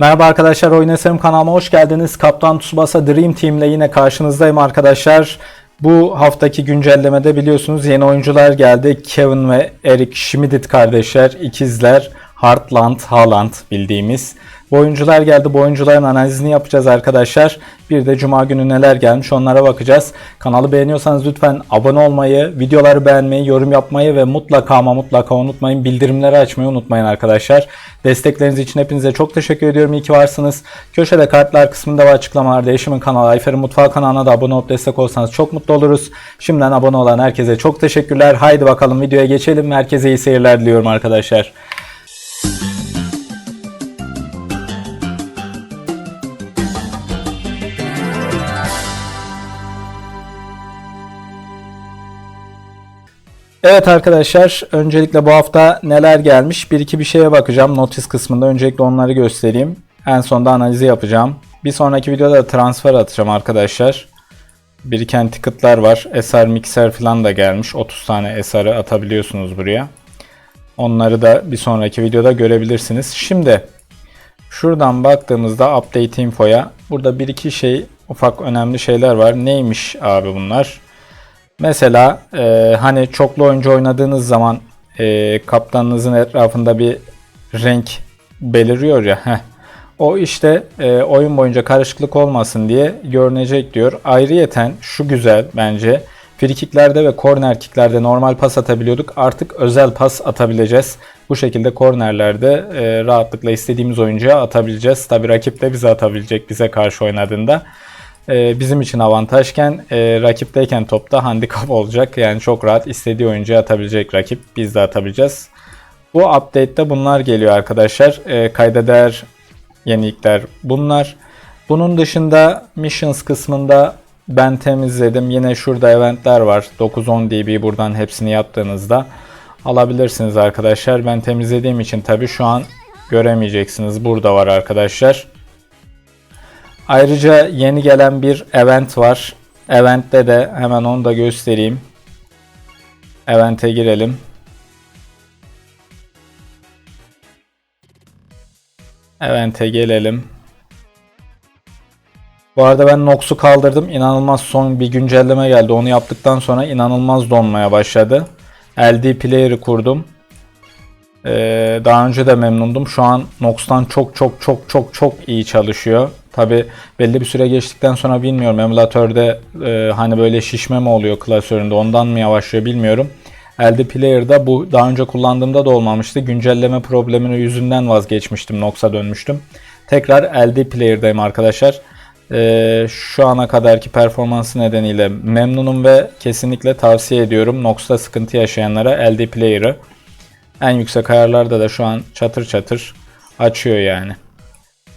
Merhaba arkadaşlar Oyun Eserim kanalıma hoş geldiniz. Kaptan Tsubasa Dream Team ile yine karşınızdayım arkadaşlar. Bu haftaki güncellemede biliyorsunuz yeni oyuncular geldi. Kevin ve Eric Schmidt kardeşler, ikizler, Heartland, Haaland bildiğimiz. Bu oyuncular geldi. Bu oyuncuların analizini yapacağız arkadaşlar. Bir de cuma günü neler gelmiş onlara bakacağız. Kanalı beğeniyorsanız lütfen abone olmayı, videoları beğenmeyi, yorum yapmayı ve mutlaka ama mutlaka unutmayın bildirimleri açmayı unutmayın arkadaşlar. Destekleriniz için hepinize çok teşekkür ediyorum. İyi ki varsınız. Köşede kartlar kısmında ve açıklamalarda eşimin kanalı Ayfer'in Mutfağı kanalına da abone olup destek olsanız çok mutlu oluruz. Şimdiden abone olan herkese çok teşekkürler. Haydi bakalım videoya geçelim. Herkese iyi seyirler diliyorum arkadaşlar. Evet arkadaşlar öncelikle bu hafta neler gelmiş? Bir iki bir şeye bakacağım notis kısmında. Öncelikle onları göstereyim. En sonda analizi yapacağım. Bir sonraki videoda da transfer atacağım arkadaşlar. Biriken ticketlar var. SR mikser falan da gelmiş. 30 tane SR'ı atabiliyorsunuz buraya. Onları da bir sonraki videoda görebilirsiniz. Şimdi şuradan baktığımızda update infoya burada bir iki şey ufak önemli şeyler var. Neymiş abi bunlar Mesela e, hani çoklu oyuncu oynadığınız zaman e, kaptanınızın etrafında bir renk beliriyor ya. Heh. O işte e, oyun boyunca karışıklık olmasın diye görünecek diyor. Ayrıyeten şu güzel bence. Frikiklerde ve korner kicklerde normal pas atabiliyorduk. Artık özel pas atabileceğiz. Bu şekilde kornerlerde e, rahatlıkla istediğimiz oyuncuya atabileceğiz. Tabi rakip de bize atabilecek bize karşı oynadığında e, bizim için avantajken e, rakipteyken topta handikap olacak. Yani çok rahat istediği oyuncuya atabilecek rakip. Biz de atabileceğiz. Bu update'te bunlar geliyor arkadaşlar. E, kayda değer yenilikler bunlar. Bunun dışında missions kısmında ben temizledim. Yine şurada eventler var. 9-10 dB buradan hepsini yaptığınızda alabilirsiniz arkadaşlar. Ben temizlediğim için tabi şu an göremeyeceksiniz. Burada var arkadaşlar. Ayrıca yeni gelen bir event var. Event'te de hemen onu da göstereyim. Event'e girelim. Event'e gelelim. Bu arada ben Nox'u kaldırdım. İnanılmaz son bir güncelleme geldi. Onu yaptıktan sonra inanılmaz donmaya başladı. LD Player'ı kurdum. Ee, daha önce de memnundum. Şu an Nox'tan çok çok çok çok çok iyi çalışıyor. Tabi belli bir süre geçtikten sonra bilmiyorum emülatörde e, hani böyle şişme mi oluyor klasöründe ondan mı yavaşlıyor bilmiyorum. LD Player'da bu daha önce kullandığımda da olmamıştı. Güncelleme problemini yüzünden vazgeçmiştim. Nox'a dönmüştüm. Tekrar LD Player'dayım arkadaşlar. Ee, şu ana kadarki performansı nedeniyle memnunum ve kesinlikle tavsiye ediyorum. Nox'ta sıkıntı yaşayanlara LD Player'ı. En yüksek ayarlarda da şu an çatır çatır açıyor yani.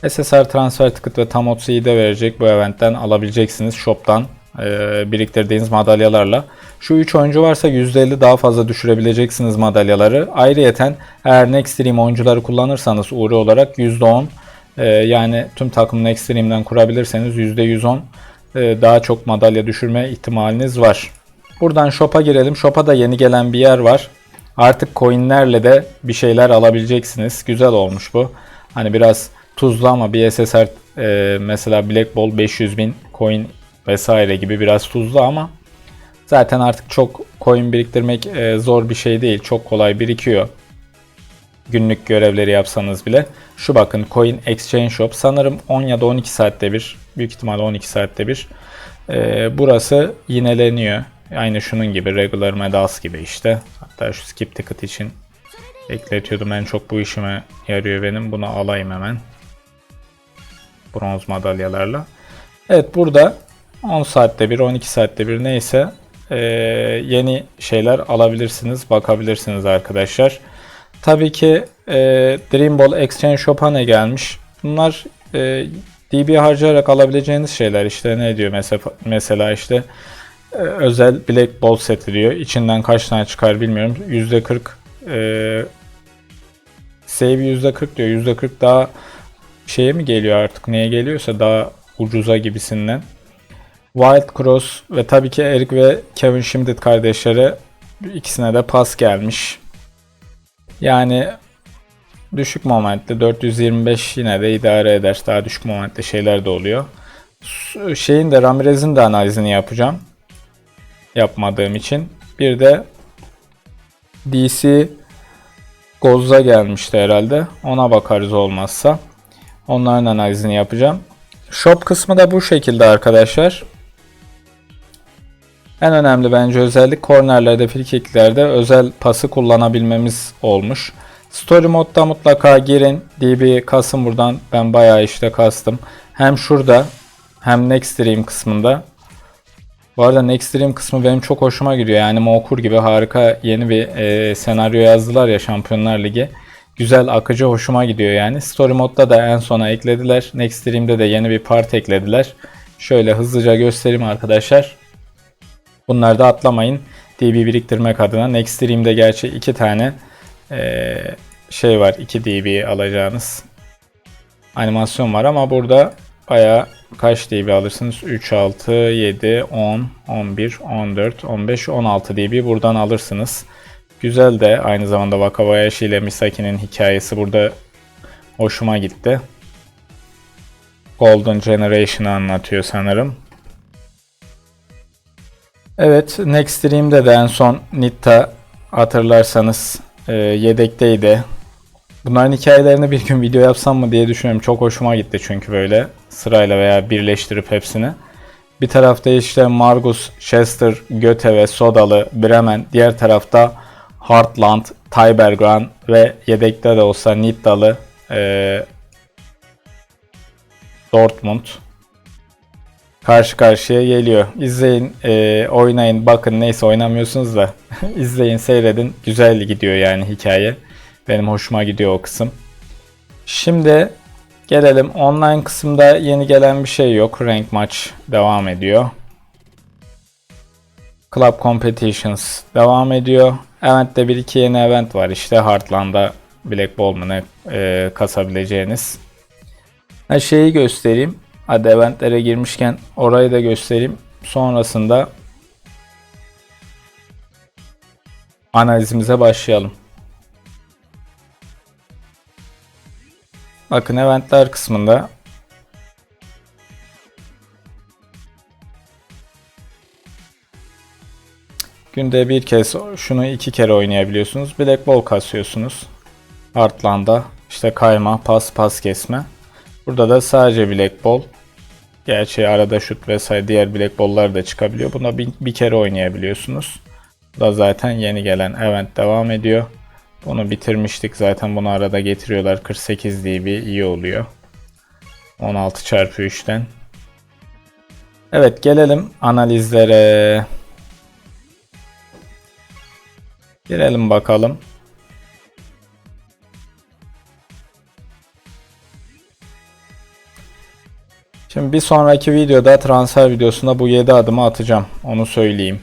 SSR transfer ticket ve tam 30'u de verecek bu eventten alabileceksiniz shop'tan e, biriktirdiğiniz madalyalarla. Şu 3 oyuncu varsa %50 daha fazla düşürebileceksiniz madalyaları. Ayrıyeten eğer Nextream oyuncuları kullanırsanız uğru olarak %10 e, yani tüm takımın Nextream'den kurabilirseniz %110 e, daha çok madalya düşürme ihtimaliniz var. Buradan shop'a girelim. Shop'a da yeni gelen bir yer var. Artık coinlerle de bir şeyler alabileceksiniz. Güzel olmuş bu. Hani biraz tuzlu ama bir SSR e, mesela Black Ball 500 bin coin vesaire gibi biraz tuzlu ama zaten artık çok coin biriktirmek e, zor bir şey değil. Çok kolay birikiyor. Günlük görevleri yapsanız bile. Şu bakın Coin Exchange Shop sanırım 10 ya da 12 saatte bir. Büyük ihtimalle 12 saatte bir. E, burası yineleniyor. Aynı şunun gibi regular medals gibi işte. Hatta şu skip ticket için ekletiyordum. En çok bu işime yarıyor benim. Bunu alayım hemen. Bronz madalyalarla. Evet burada 10 saatte bir 12 saatte bir neyse e, yeni şeyler alabilirsiniz. Bakabilirsiniz arkadaşlar. Tabii ki e, Dream Ball Exchange Shop'a ne gelmiş? Bunlar e, DB harcayarak alabileceğiniz şeyler işte ne diyor mesela, mesela işte e, özel Black Ball seti diyor. İçinden kaç tane çıkar bilmiyorum. %40 e, save %40 diyor. %40 daha şeye mi geliyor artık neye geliyorsa daha ucuza gibisinden. Wild Cross ve tabii ki Eric ve Kevin Schmidt kardeşleri ikisine de pas gelmiş. Yani düşük momentli 425 yine de idare eder. Daha düşük momentli şeyler de oluyor. Şeyin de Ramirez'in de analizini yapacağım. Yapmadığım için. Bir de DC Gozza gelmişti herhalde. Ona bakarız olmazsa. Onların analizini yapacağım. Shop kısmı da bu şekilde arkadaşlar. En önemli bence özellik kornerlerde, frikiklerde özel pası kullanabilmemiz olmuş. Story modda mutlaka girin. DB kasın buradan. Ben bayağı işte kastım. Hem şurada hem Next Stream kısmında. Bu arada Next Stream kısmı benim çok hoşuma gidiyor. Yani Mokur gibi harika yeni bir e, senaryo yazdılar ya Şampiyonlar Ligi. Güzel akıcı hoşuma gidiyor yani. Story modda da en sona eklediler. Next Stream'de de yeni bir part eklediler. Şöyle hızlıca göstereyim arkadaşlar. Bunları da atlamayın. DB biriktirmek adına. Next Stream'de gerçi iki tane eee, şey var. 2 DB alacağınız animasyon var ama burada bayağı kaç dB alırsınız? 3, 6, 7, 10, 11, 14, 15, 16 dB buradan alırsınız. Güzel de aynı zamanda Wakabayashi ile Misaki'nin hikayesi burada hoşuma gitti. Golden Generation'ı anlatıyor sanırım. Evet, Next Stream'de de en son Nitta hatırlarsanız e, yedekteydi. Bunların hikayelerini bir gün video yapsam mı diye düşünüyorum. Çok hoşuma gitti çünkü böyle sırayla veya birleştirip hepsini. Bir tarafta işte Margus, Chester, Göte ve Sodalı, Bremen. Diğer tarafta Heartland, Tibergran ve yedekte de olsa Nittalı, e, Dortmund karşı karşıya geliyor. İzleyin, e, oynayın, bakın neyse oynamıyorsunuz da izleyin, seyredin. Güzel gidiyor yani hikaye. Benim hoşuma gidiyor o kısım. Şimdi gelelim online kısımda yeni gelen bir şey yok. Rank maç devam ediyor. Club Competitions devam ediyor. Event'te bir iki yeni event var. İşte Heartland'da Black Ball mı ne e, kasabileceğiniz. Ha, şeyi göstereyim. Hadi eventlere girmişken orayı da göstereyim. Sonrasında analizimize başlayalım. Bakın eventler kısmında günde bir kez şunu iki kere oynayabiliyorsunuz. Black Ball kasıyorsunuz. Heartland'da işte kayma, pas, pas kesme. Burada da sadece Black Ball. Gerçi arada şut vesaire diğer Black Ball'lar da çıkabiliyor. Buna bir, bir kere oynayabiliyorsunuz. Bu da zaten yeni gelen event devam ediyor. Bunu bitirmiştik zaten bunu arada getiriyorlar. 48 dB iyi oluyor. 16 çarpı 3'ten. Evet gelelim analizlere. Girelim bakalım. Şimdi bir sonraki videoda transfer videosunda bu 7 adımı atacağım. Onu söyleyeyim.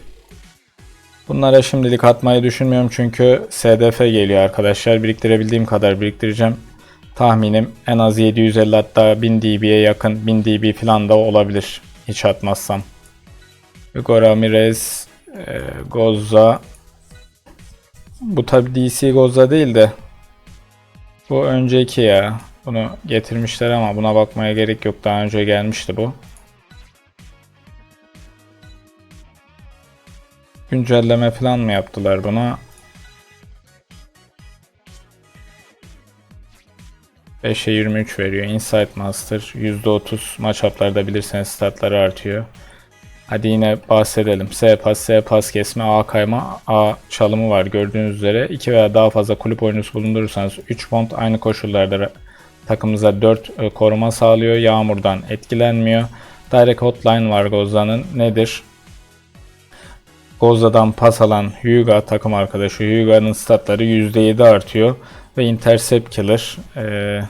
Bunlara şimdilik atmayı düşünmüyorum çünkü SDF geliyor arkadaşlar. Biriktirebildiğim kadar biriktireceğim. Tahminim en az 750 hatta 1000 dB'ye yakın 1000 dB falan da olabilir. Hiç atmazsam. Hugo Ramirez, e, Gozza. Bu tabi DC Gozza değil de bu önceki ya. Bunu getirmişler ama buna bakmaya gerek yok. Daha önce gelmişti bu. Güncelleme falan mı yaptılar buna? 5'e 23 veriyor. Insight Master %30 maç haplarda bilirseniz statları artıyor. Hadi yine bahsedelim. S pas, S pas kesme, A kayma, A çalımı var gördüğünüz üzere. 2 veya daha fazla kulüp oyuncusu bulundurursanız 3 bond aynı koşullarda takımınıza 4 e, koruma sağlıyor. Yağmurdan etkilenmiyor. Direct Hotline var Goza'nın. Nedir? Goza'dan pas alan Hyuga takım arkadaşı Hyuga'nın statları %7 artıyor ve Intercept Killer ee,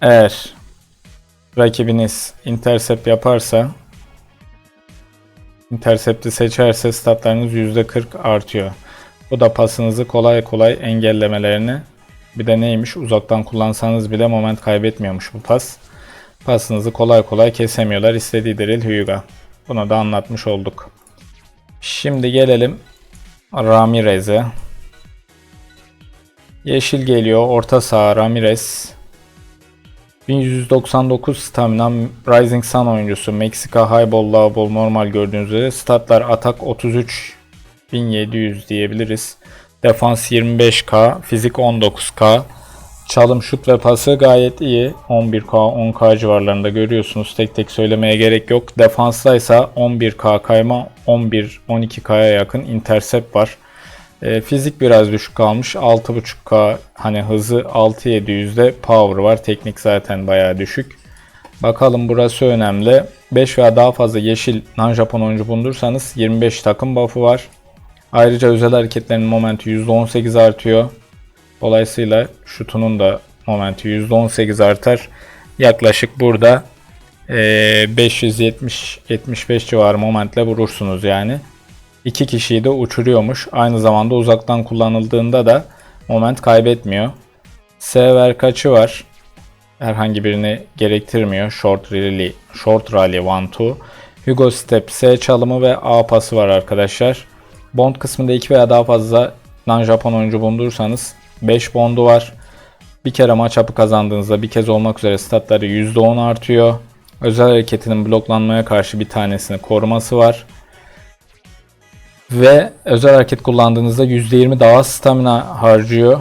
eğer rakibiniz intercept yaparsa intercept'i seçerse statlarınız %40 artıyor. Bu da pasınızı kolay kolay engellemelerini bir de neymiş uzaktan kullansanız bile moment kaybetmiyormuş bu pas. Pasınızı kolay kolay kesemiyorlar. İstediği drill Hyuga. Bunu da anlatmış olduk. Şimdi gelelim Ramirez'e. Yeşil geliyor. Orta saha Ramirez. 1199 stamina Rising Sun oyuncusu. Meksika High Ball, Low Ball normal gördüğünüz üzere. Statlar atak 33 1700 diyebiliriz. Defans 25k, fizik 19k. Çalım, şut ve pası gayet iyi. 11k, 10k civarlarında görüyorsunuz. Tek tek söylemeye gerek yok. Defansta ise 11k kayma, 11, 12k'ya yakın intercept var. E, fizik biraz düşük kalmış. 6.5k hani hızı 6700'de power var. Teknik zaten bayağı düşük. Bakalım burası önemli. 5 veya daha fazla yeşil non-Japon oyuncu bulundursanız 25 takım buff'ı var. Ayrıca özel hareketlerin momenti %18 artıyor. Dolayısıyla şutunun da momenti %18 artar. Yaklaşık burada e, 570-75 civarı momentle vurursunuz yani. İki kişiyi de uçuruyormuş. Aynı zamanda uzaktan kullanıldığında da moment kaybetmiyor. Sever kaçı var. Herhangi birini gerektirmiyor. Short rally, short rally 1-2. Hugo Step, S çalımı ve A pası var arkadaşlar. Bond kısmında 2 veya daha fazla non-Japon oyuncu bulundurursanız 5 bondu var. Bir kere maç hapı kazandığınızda bir kez olmak üzere statları %10 artıyor. Özel hareketinin bloklanmaya karşı bir tanesini koruması var. Ve özel hareket kullandığınızda %20 daha stamina harcıyor.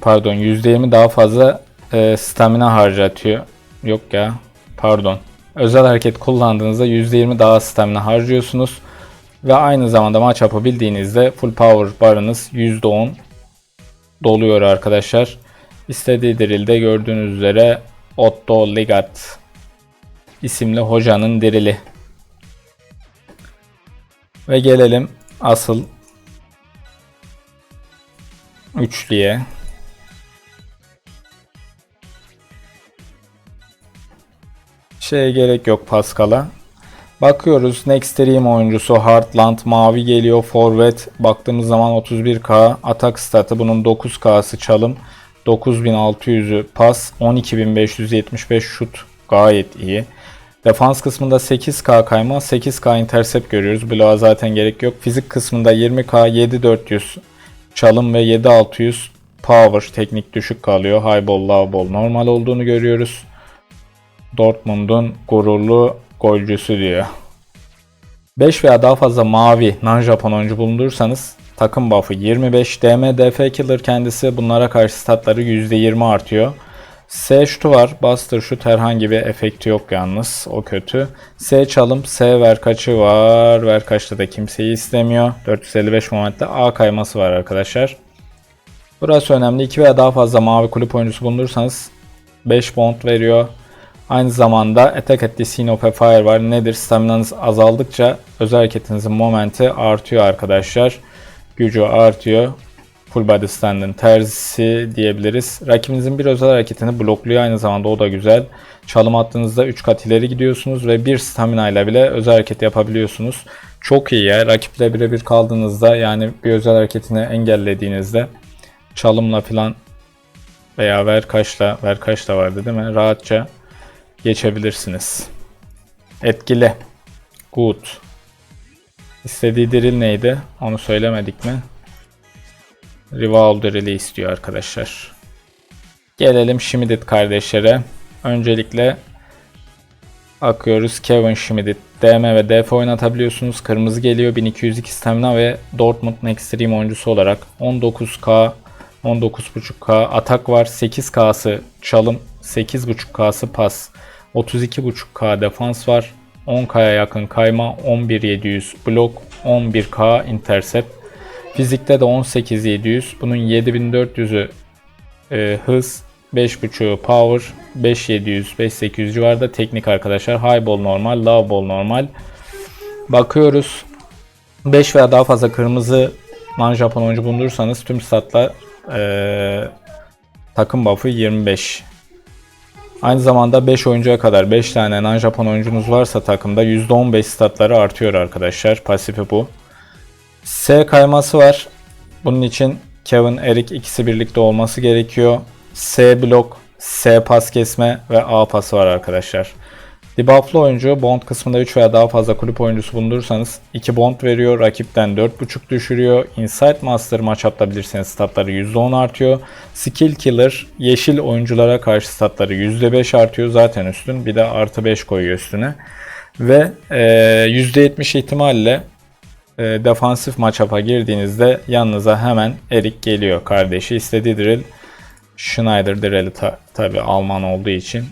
Pardon %20 daha fazla e, stamina harcatıyor. Yok ya pardon. Özel hareket kullandığınızda %20 daha stamina harcıyorsunuz. Ve aynı zamanda maç yapabildiğinizde full power barınız %10 doluyor arkadaşlar. İstediği dirilde gördüğünüz üzere Otto Ligat isimli hocanın dirili. Ve gelelim asıl üçlüye. Şeye gerek yok Pascal'a. Bakıyoruz Next Dream oyuncusu Heartland mavi geliyor forvet. Baktığımız zaman 31k atak statı bunun 9k'sı çalım. 9600'ü pas 12575 şut gayet iyi. Defans kısmında 8k kayma 8k intercept görüyoruz. Bloğa zaten gerek yok. Fizik kısmında 20k 7400 çalım ve 7600 power teknik düşük kalıyor. High ball low ball normal olduğunu görüyoruz. Dortmund'un gururlu golcüsü diyor. 5 veya daha fazla mavi non-Japon oyuncu bulundurursanız takım buff'ı 25. DM DF Killer kendisi bunlara karşı statları %20 artıyor. S şutu var. Buster şut herhangi bir efekti yok yalnız. O kötü. S çalım. S ver kaçı var. Ver kaçta da kimseyi istemiyor. 455 momentte A kayması var arkadaşlar. Burası önemli. 2 veya daha fazla mavi kulüp oyuncusu bulundursanız 5 bond veriyor. Aynı zamanda Attack at the Fire var. Nedir? Staminanız azaldıkça özel hareketinizin momenti artıyor arkadaşlar. Gücü artıyor. Full body stand'ın terzisi diyebiliriz. Rakibinizin bir özel hareketini blokluyor aynı zamanda o da güzel. Çalım attığınızda 3 kat ileri gidiyorsunuz ve bir stamina ile bile özel hareket yapabiliyorsunuz. Çok iyi ya. Rakiple birebir kaldığınızda yani bir özel hareketini engellediğinizde çalımla falan veya ver kaçla ver kaçla vardı değil mi? Rahatça geçebilirsiniz. Etkili. Good. İstediği drill neydi? Onu söylemedik mi? Rival drill'i istiyor arkadaşlar. Gelelim Schmidt kardeşlere. Öncelikle akıyoruz Kevin Schmidt. DM ve DF oynatabiliyorsunuz. Kırmızı geliyor 1202 stamina ve Dortmund Extreme oyuncusu olarak 19k 19.5k atak var. 8k'sı çalım, 8.5k'sı pas. 32.5k defans var. 10k'ya yakın kayma, 11.700 blok, 11k intercept. Fizikte de 18.700. Bunun 7400'ü e, hız, 5.5'u power, 5.700, 5.800 civarında teknik arkadaşlar. High ball normal, low ball normal. Bakıyoruz. 5 veya daha fazla kırmızı non Japon oyuncu bulundurursanız tüm statlar e, takım buff'ı 25. Aynı zamanda 5 oyuncuya kadar 5 tane non-Japon oyuncunuz varsa takımda %15 statları artıyor arkadaşlar. Pasifi bu. S kayması var. Bunun için Kevin, Eric ikisi birlikte olması gerekiyor. S blok, S pas kesme ve A pası var arkadaşlar. Debufflı oyuncu bond kısmında 3 veya daha fazla kulüp oyuncusu bulundurursanız 2 bond veriyor. Rakipten 4.5 düşürüyor. Insight Master maç atabilirseniz statları %10 artıyor. Skill Killer yeşil oyunculara karşı statları %5 artıyor. Zaten üstün. Bir de artı 5 koyuyor üstüne. Ve e, %70 ihtimalle e, defansif matchup'a girdiğinizde yanınıza hemen Erik geliyor kardeşi. istediği drill Schneider drill'i ta- tabi Alman olduğu için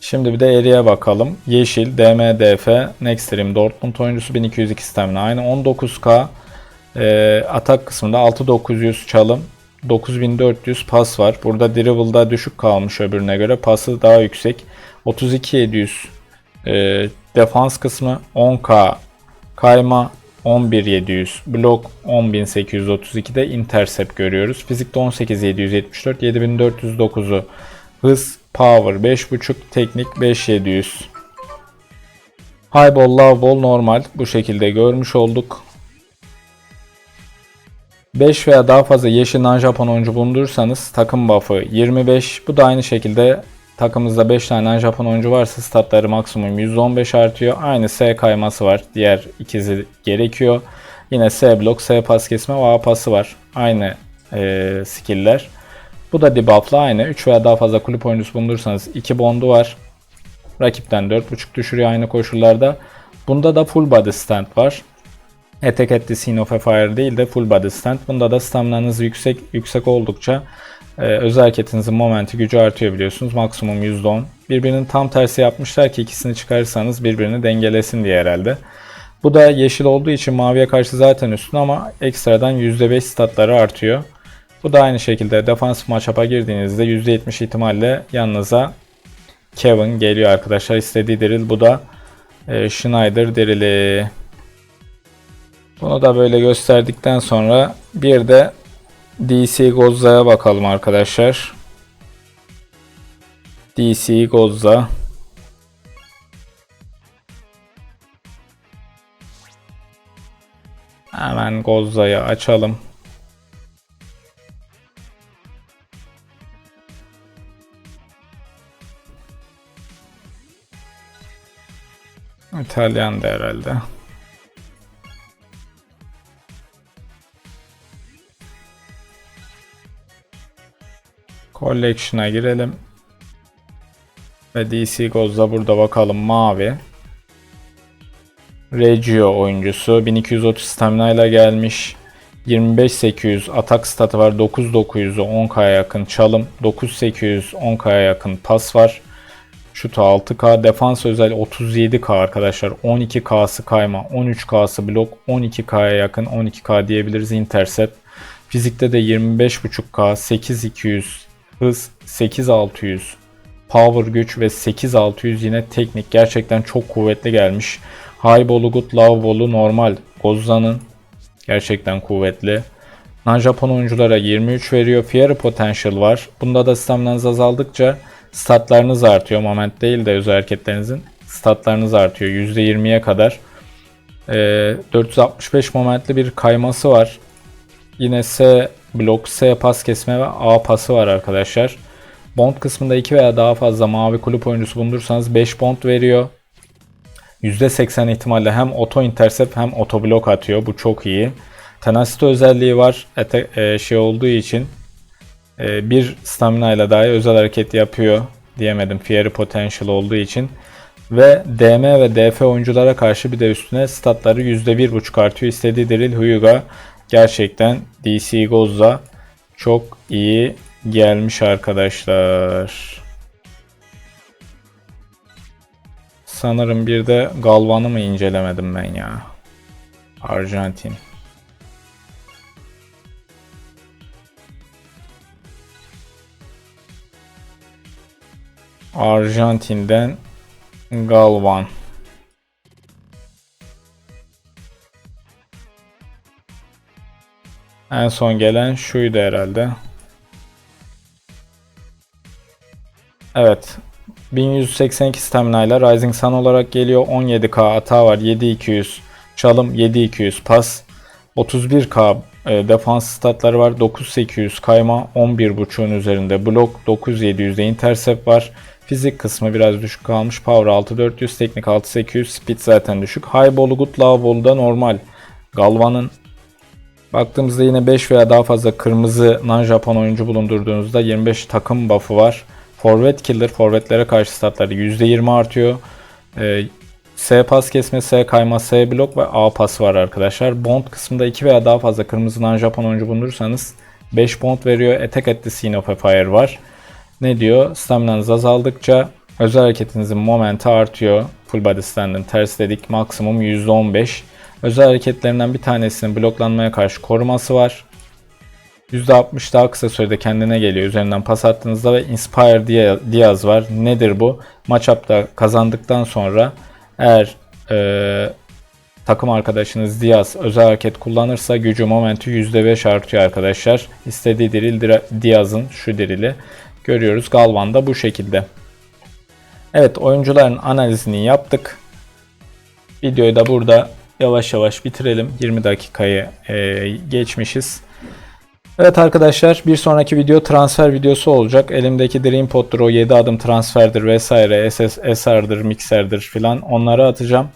Şimdi bir de Erik'e bakalım. Yeşil, DMDF, Nextream, Dortmund oyuncusu 1202 stamina. Aynı 19k e, atak kısmında 6900 çalım, 9400 pas var. Burada dribble'da düşük kalmış öbürüne göre. Pası daha yüksek. 32700 e, defans kısmı 10k kayma 11700 blok 10832'de intercept görüyoruz. Fizikte 18774 7409'u hız power 5.5 teknik 5700 High ball, low ball normal bu şekilde görmüş olduk. 5 veya daha fazla yeşil non-Japon oyuncu bulundurursanız takım buff'ı 25. Bu da aynı şekilde takımımızda 5 tane non-Japon oyuncu varsa statları maksimum 115 artıyor. Aynı S kayması var. Diğer ikizi gerekiyor. Yine S blok, S pas kesme ve A pası var. Aynı e, skill'ler. Bu da debuff'la aynı. 3 veya daha fazla kulüp oyuncusu bulundurursanız 2 bondu var. Rakipten 4.5 düşürüyor aynı koşullarda. Bunda da full body stand var. At the scene fire değil de full body stand. Bunda da staminanız yüksek yüksek oldukça e, özel hareketinizin momenti gücü artıyor biliyorsunuz. Maksimum %10. Birbirinin tam tersi yapmışlar ki ikisini çıkarırsanız birbirini dengelesin diye herhalde. Bu da yeşil olduğu için maviye karşı zaten üstün ama ekstradan %5 statları artıyor. Bu da aynı şekilde defansif matchup'a girdiğinizde %70 ihtimalle yanınıza Kevin geliyor arkadaşlar. İstediği drill bu da e, Schneider drill'i. Bunu da böyle gösterdikten sonra bir de DC Gozza'ya bakalım arkadaşlar. DC Gozza. Hemen Gozza'yı açalım. İtalyan da herhalde. Collection'a girelim. Ve DC Goz'da burada bakalım mavi. Regio oyuncusu 1230 stamina ile gelmiş. 25800 atak statı var. 9900'ü 10k'ya yakın çalım. 9800 10k'ya yakın pas var. Şutu 6K, defans özel 37K arkadaşlar. 12K'sı kayma, 13K'sı blok, 12K'ya yakın 12K diyebiliriz intercept. Fizikte de 25.5K, 8200 hız, 8600 power güç ve 8600 yine teknik. Gerçekten çok kuvvetli gelmiş. Low ball'u normal. Gozza'nın gerçekten kuvvetli. Non-Japon oyunculara 23 veriyor. Fiery Potential var. Bunda da staminanız azaldıkça statlarınız artıyor. Moment değil de özel hareketlerinizin statlarınız artıyor. %20'ye kadar. E, 465 momentli bir kayması var. Yine S blok, S pas kesme ve A pası var arkadaşlar. Bond kısmında 2 veya daha fazla mavi kulüp oyuncusu bulundursanız 5 bond veriyor. %80 ihtimalle hem auto intercept hem auto blok atıyor. Bu çok iyi. Tenacity özelliği var. Ete, e, şey olduğu için e, bir stamina ile dahi özel hareket yapıyor diyemedim. Fiery Potential olduğu için. Ve DM ve DF oyunculara karşı bir de üstüne statları %1.5 artıyor. İstediği drill Hyuga gerçekten DC Goz'da çok iyi gelmiş arkadaşlar. Sanırım bir de Galvan'ı mı incelemedim ben ya. Arjantin. Arjantin'den Galvan. En son gelen şuydu herhalde. Evet. 1182 stamina ile Rising Sun olarak geliyor. 17k hata var. 7200 çalım, 7200 pas. 31k e, defans statları var. 9800 kayma 11.5'un üzerinde. Blok 9700'de intercept var. Fizik kısmı biraz düşük kalmış. Power 6400, teknik 6800, speed zaten düşük. High ball'u good, low ball'u da normal. Galvan'ın baktığımızda yine 5 veya daha fazla kırmızı non-Japon oyuncu bulundurduğunuzda 25 takım buff'ı var. Forvet killer, forvetlere karşı statları %20 artıyor. Ee, S pas kesme, S kayma, S blok ve A pas var arkadaşlar. Bond kısmında 2 veya daha fazla kırmızı non-Japon oyuncu bulundurursanız 5 bond veriyor. Attack at the scene of a fire var. Ne diyor? Staminanız azaldıkça özel hareketinizin momenti artıyor. Full body stand'ın ters dedik maksimum %15. Özel hareketlerinden bir tanesinin bloklanmaya karşı koruması var. %60 daha kısa sürede kendine geliyor üzerinden pas attığınızda ve Inspire Dia- Diaz var. Nedir bu? Matchup'ta kazandıktan sonra eğer eee, takım arkadaşınız Diaz özel hareket kullanırsa gücü momenti %5 artıyor arkadaşlar. İstediği diril Diaz'ın şu dirili görüyoruz. Galvan da bu şekilde. Evet oyuncuların analizini yaptık. Videoyu da burada yavaş yavaş bitirelim. 20 dakikayı eee, geçmişiz. Evet arkadaşlar bir sonraki video transfer videosu olacak. Elimdeki Dream Pod'dur o 7 adım transferdir vesaire SS, SR'dır, Mixer'dir filan onları atacağım.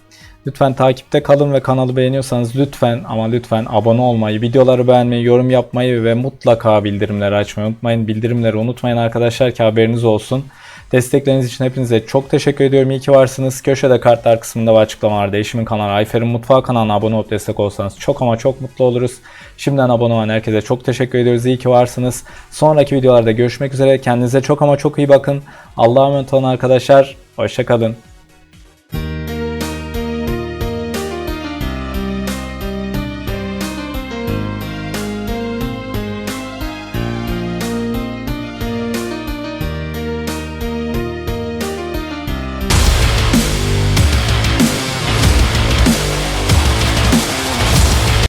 Lütfen takipte kalın ve kanalı beğeniyorsanız lütfen ama lütfen abone olmayı, videoları beğenmeyi, yorum yapmayı ve mutlaka bildirimleri açmayı unutmayın. Bildirimleri unutmayın arkadaşlar ki haberiniz olsun. Destekleriniz için hepinize çok teşekkür ediyorum. İyi ki varsınız. Köşede kartlar kısmında ve açıklamalarda eşimin kanalı Ayfer'in Mutfağı kanalına abone olup destek olsanız çok ama çok mutlu oluruz. Şimdiden abone olan herkese çok teşekkür ediyoruz. İyi ki varsınız. Sonraki videolarda görüşmek üzere. Kendinize çok ama çok iyi bakın. Allah'a emanet olun arkadaşlar. Hoşçakalın.